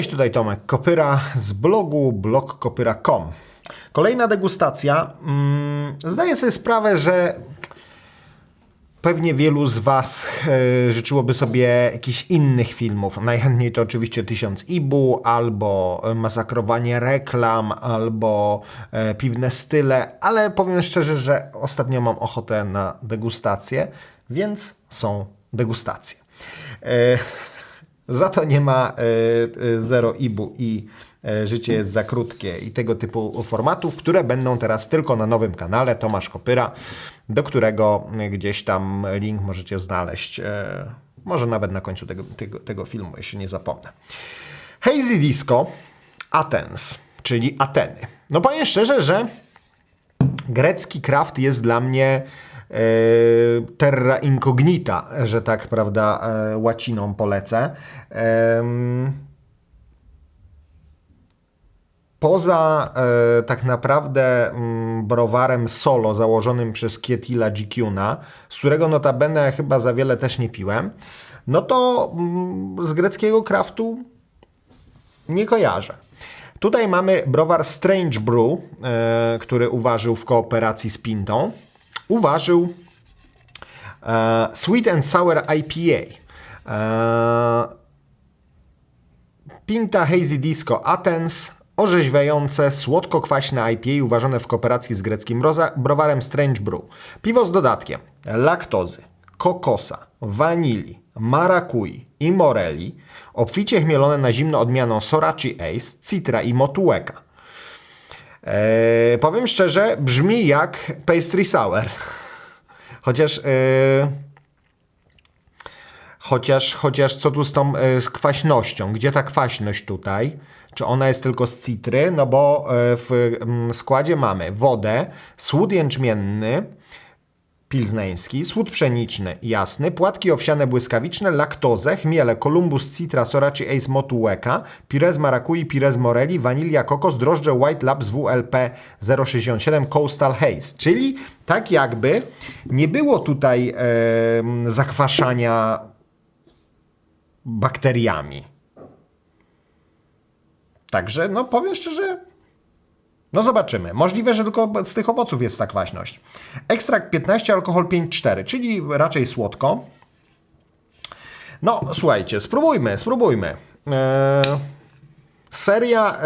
Cześć, tutaj Tomek Kopyra z blogu blogkopyra.com. Kolejna degustacja. Mm, Zdaję sobie sprawę, że pewnie wielu z Was e, życzyłoby sobie jakichś innych filmów. Najchętniej to oczywiście Tysiąc Ibu, albo e, Masakrowanie Reklam, albo e, Piwne Style, ale powiem szczerze, że ostatnio mam ochotę na degustację, więc są degustacje. Za to nie ma e, e, zero ibu i e, życie jest za krótkie i tego typu formatów, które będą teraz tylko na nowym kanale Tomasz Kopyra, do którego gdzieś tam link możecie znaleźć. Może nawet na końcu tego, tego, tego filmu, jeśli nie zapomnę. Hazy Disco Athens, czyli Ateny. No powiem szczerze, że grecki kraft jest dla mnie terra incognita, że tak prawda e, łaciną polecę. Poza e, tak naprawdę mm, browarem solo założonym przez Kietila Gikuna, z którego notabene chyba za wiele też nie piłem, no to mm, z greckiego kraftu nie kojarzę. Tutaj mamy browar Strange Brew, e, który uważył w kooperacji z Pintą. Uważył e, Sweet and Sour IPA. E, Pinta Hazy Disco Athens, orzeźwiające, słodko-kwaśne IPA uważane w kooperacji z greckim browarem Strange Brew. Piwo z dodatkiem laktozy, kokosa, wanilii, marakui i moreli, obficie chmielone na zimno odmianą Sorachi Ace, Citra i Motueka. Eee, powiem szczerze, brzmi jak pastry sour. Chociaż... Eee, Chociaż, chociaż co tu z tą e, z kwaśnością? Gdzie ta kwaśność tutaj? Czy ona jest tylko z citry? No bo e, w mm, składzie mamy wodę, słód jęczmienny, pilzneński, słód pszeniczny jasny, płatki owsiane błyskawiczne, laktozę, chmiele, Columbus citra, soraci ace motueka, pire z marakui, pire z moreli, wanilia, kokos, drożdże White Labs WLP 067 Coastal Haze. Czyli tak jakby nie było tutaj em, zakwaszania bakteriami. Także, no powiem szczerze, no zobaczymy. Możliwe, że tylko z tych owoców jest ta kwaśność. Ekstrakt 15, alkohol 5,4, czyli raczej słodko. No, słuchajcie, spróbujmy, spróbujmy. Eee, seria e,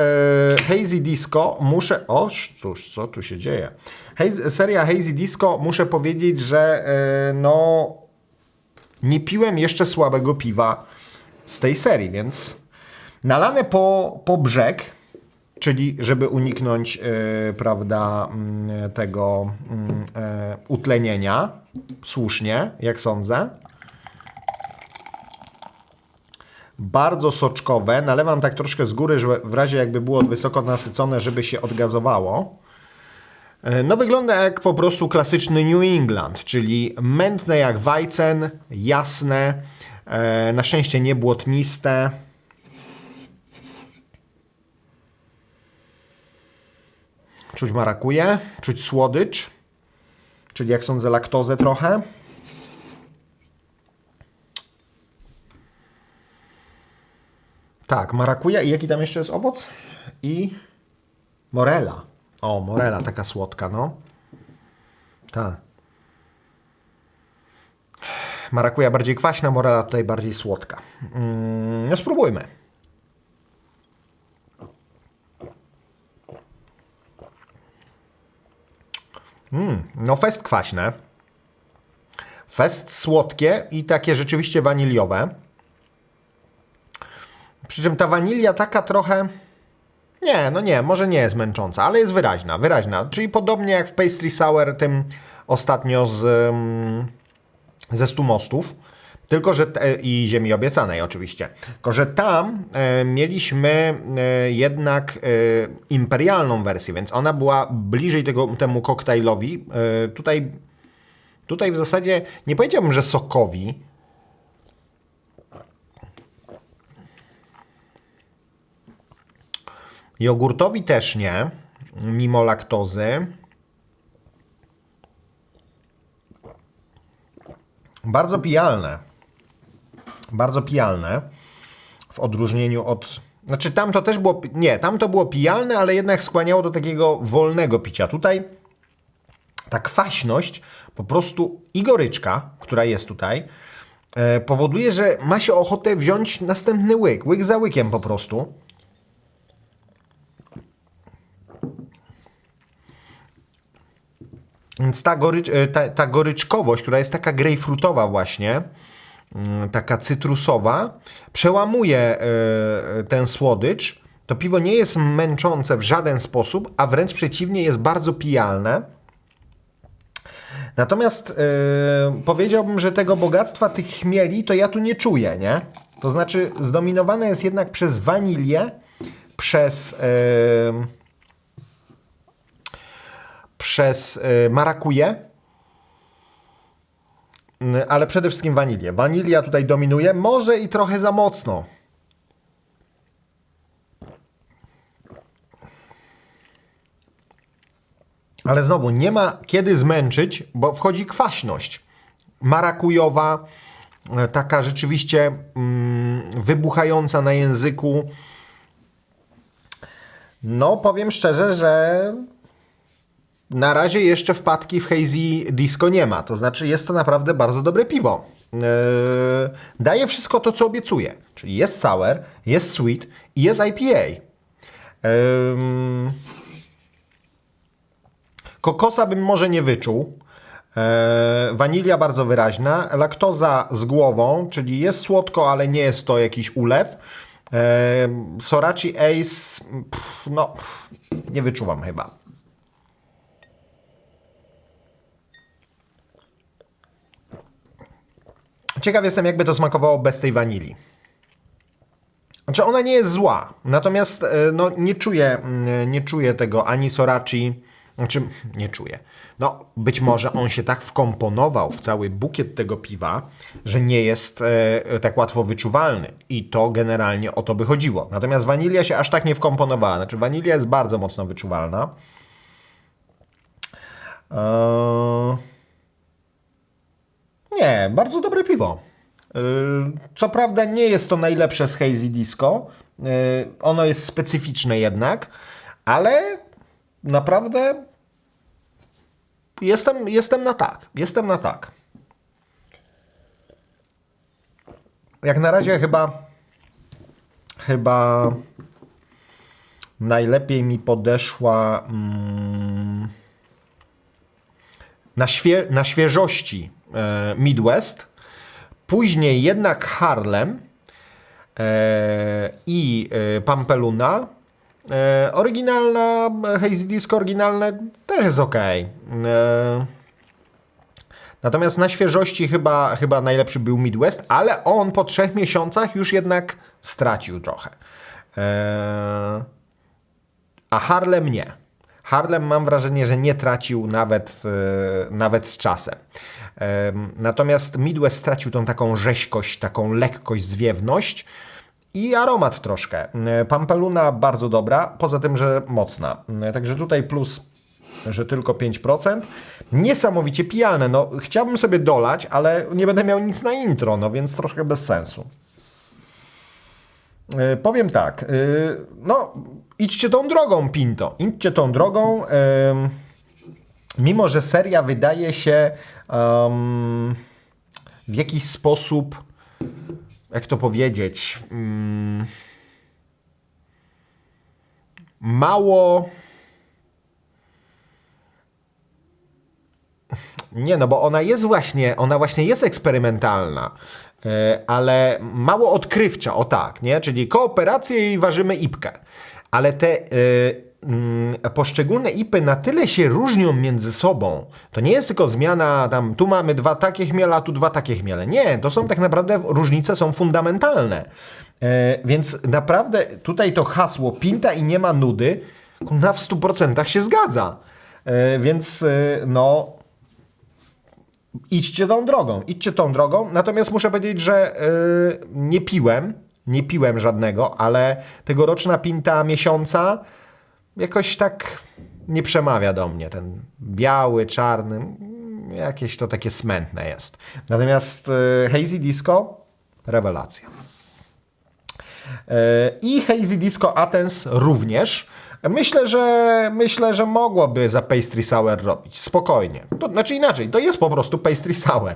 Hazy Disco, muszę... O, cóż, co tu się dzieje? Seria Hazy Disco, muszę powiedzieć, że e, no... Nie piłem jeszcze słabego piwa z tej serii, więc nalane po, po brzeg, czyli żeby uniknąć e, prawda, mm, tego e, utlenienia, słusznie, jak sądzę. Bardzo soczkowe. Nalewam tak troszkę z góry, że w razie jakby było wysoko nasycone, żeby się odgazowało. E, No wygląda jak po prostu klasyczny New England, czyli mętne jak Weizen, jasne, na szczęście nie Czuć marakuje, czuć słodycz, czyli jak sądzę laktozę trochę. Tak, marakuja i jaki tam jeszcze jest owoc? I morela. O, morela taka słodka, no. Tak. Marakuja bardziej kwaśna, morela tutaj bardziej słodka. Mm, no spróbujmy. Mm, no fest kwaśne. Fest słodkie i takie rzeczywiście waniliowe. Przy czym ta wanilia taka trochę... Nie, no nie, może nie jest męcząca, ale jest wyraźna, wyraźna. Czyli podobnie jak w Pastry Sour tym ostatnio z, mm, ze stu mostów. Tylko, że i Ziemi Obiecanej oczywiście. Tylko, że tam e, mieliśmy e, jednak e, imperialną wersję, więc ona była bliżej tego, temu koktajlowi. E, tutaj, tutaj w zasadzie nie powiedziałbym, że sokowi, Jogurtowi też nie, mimo laktozy. Bardzo pijalne. Bardzo pijalne. W odróżnieniu od Znaczy tam to też było, nie, tam to było pijalne, ale jednak skłaniało do takiego wolnego picia. Tutaj ta kwaśność po prostu i goryczka, która jest tutaj, e, powoduje, że ma się ochotę wziąć następny łyk, łyk za łykiem po prostu. Więc ta, gorycz, e, ta, ta goryczkowość, która jest taka grejpfrutowa właśnie, taka cytrusowa, przełamuje e, ten słodycz. To piwo nie jest męczące w żaden sposób, a wręcz przeciwnie, jest bardzo pijalne. Natomiast e, powiedziałbym, że tego bogactwa tych chmieli to ja tu nie czuję, nie? To znaczy zdominowane jest jednak przez wanilię, przez... E, przez y, marakuję, ale przede wszystkim wanilię. Wanilia tutaj dominuje, może i trochę za mocno. Ale znowu, nie ma kiedy zmęczyć, bo wchodzi kwaśność. Marakujowa, y, taka rzeczywiście mm, wybuchająca na języku. No, powiem szczerze, że na razie jeszcze wpadki w Hazy Disco nie ma. To znaczy jest to naprawdę bardzo dobre piwo. Yy, daje wszystko to, co obiecuje. Czyli jest sour, jest sweet i jest IPA. Yy, kokosa bym może nie wyczuł. Yy, wanilia bardzo wyraźna. Laktoza z głową, czyli jest słodko, ale nie jest to jakiś ulew. Yy, Sorachi Ace, pff, no, pff, nie wyczuwam chyba. Ciekaw jestem, jakby to smakowało bez tej wanilii. Znaczy, ona nie jest zła, natomiast e, no, nie, czuję, mm, nie czuję tego ani Sorachi, znaczy nie czuję. No, być może on się tak wkomponował w cały bukiet tego piwa, że nie jest e, tak łatwo wyczuwalny. I to generalnie o to by chodziło. Natomiast wanilia się aż tak nie wkomponowała. Znaczy, wanilia jest bardzo mocno wyczuwalna. Eee... Nie, bardzo dobre piwo. Yy, Co prawda nie jest to najlepsze z Hazy Disco. Yy, Ono jest specyficzne jednak, ale naprawdę jestem, jestem na tak. Jestem na tak. Jak na razie chyba chyba najlepiej mi podeszła mm, na, świe, na świeżości Midwest, później jednak Harlem e, i e, Pampeluna. E, oryginalna Hazy Disco oryginalne też jest ok. E, natomiast na świeżości chyba, chyba najlepszy był Midwest, ale on po trzech miesiącach już jednak stracił trochę. E, a Harlem nie. Harlem mam wrażenie, że nie tracił nawet, e, nawet z czasem. Natomiast Midwest stracił tą taką rzeźkość, taką lekkość, zwiewność i aromat troszkę. E, Pampeluna bardzo dobra, poza tym, że mocna. E, Także tutaj plus, że tylko 5%. Niesamowicie pijalne. No, chciałbym sobie dolać, ale nie będę miał nic na intro, no więc troszkę bez sensu. E, Powiem tak, no idźcie tą drogą, Pinto, idźcie tą drogą. em, Mimo, że seria wydaje się em, w jakiś sposób, jak to powiedzieć, mm, mało. Nie, no bo ona jest właśnie, ona właśnie jest eksperymentalna, e, ale mało odkrywcza, o tak, nie? Czyli kooperację i ważymy ipkę. Ale te e, poszczególne ipy na tyle się różnią między sobą. To nie jest tylko zmiana tam, tu mamy dwa takie chmiele, a tu dwa takie chmiele. Nie, to są tak naprawdę, różnice są fundamentalne. E, Więc naprawdę tutaj to hasło pinta i nie ma nudy, na w 100% się zgadza. E, Więc e, no, idźcie tą drogą, idźcie tą drogą. Natomiast muszę powiedzieć, że yy, nie piłem, nie piłem żadnego, ale tegoroczna pinta miesiąca jakoś tak nie przemawia do mnie. Ten biały, czarny, jakieś to takie smętne jest. Natomiast yy, Hazy Disco, rewelacja. E, I Hazy Disco Athens również. Myślę, że myślę, że mogłoby za pastry sour robić. Spokojnie. To, znaczy inaczej, to jest po prostu pastry sour.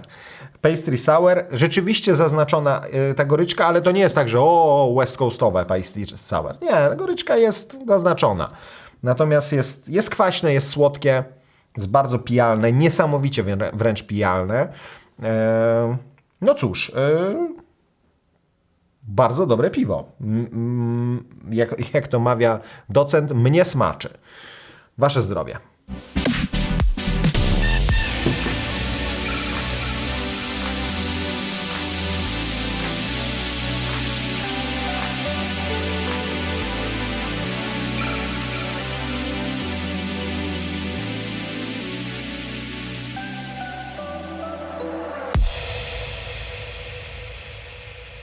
Pastry sour, rzeczywiście zaznaczona y, ta goryczka, ale to nie jest tak, że o, west coastowe pastry sour. Nie, goryczka jest zaznaczona. Natomiast jest, jest kwaśne, jest słodkie, jest bardzo pijalne, niesamowicie wrę- wręcz pijalne. E, no cóż, e, bardzo dobre piwo. Jak, jak to mawia docent, mnie smaczy. Wasze zdrowie.